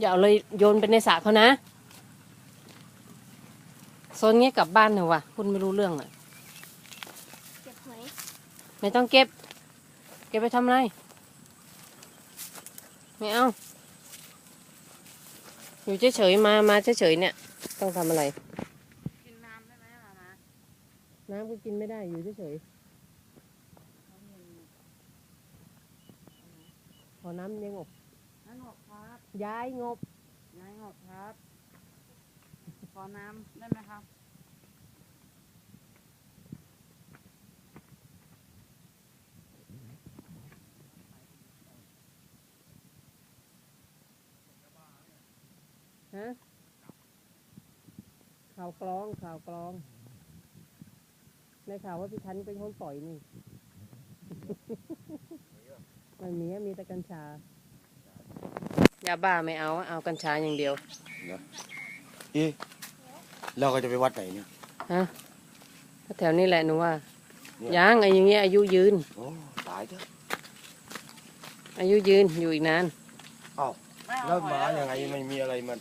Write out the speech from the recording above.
อย่าเอาเลยโยนไปในสระเขานะโซนเงี้ยกลับบ้านเถอะวะคุณไม่รู้เรื่องอะ เก็บหอยไม่ต้องเก็บ เก็บไปทำอะไร ไม่เอา อยู่เฉยๆมา มาเฉยๆเนี่ย ต้องทำอะไร กินน้ำได้ไหมอะมาน้ำก็กินไม่ได้ อยู่เฉยๆ ขอน้ำยังงบ น้ำงบครับย้ายงบย้ายงบครับ ขอน้ำได้ไหมครับ ฮะข่าวกรองข่าวกรองในข่าวว่าพี่ทันเป็นคนปล่อยนี่มันมีอะมีแต่กัญชา ยาบ้าไม่เอาอะเอากัญชาอย่างเดียว เอ๊ะเราก็จะไปวัดไหนเนี่ยฮะก็แถวนี้แหละหนูว่าเนี่ยยังไอ้อย่างเงี้ยอายุยืน โอ้ตายเถอะอายุยืนอยู่อีกนาน อ้าวแล้วหมายังไงไม่มีอะไรมา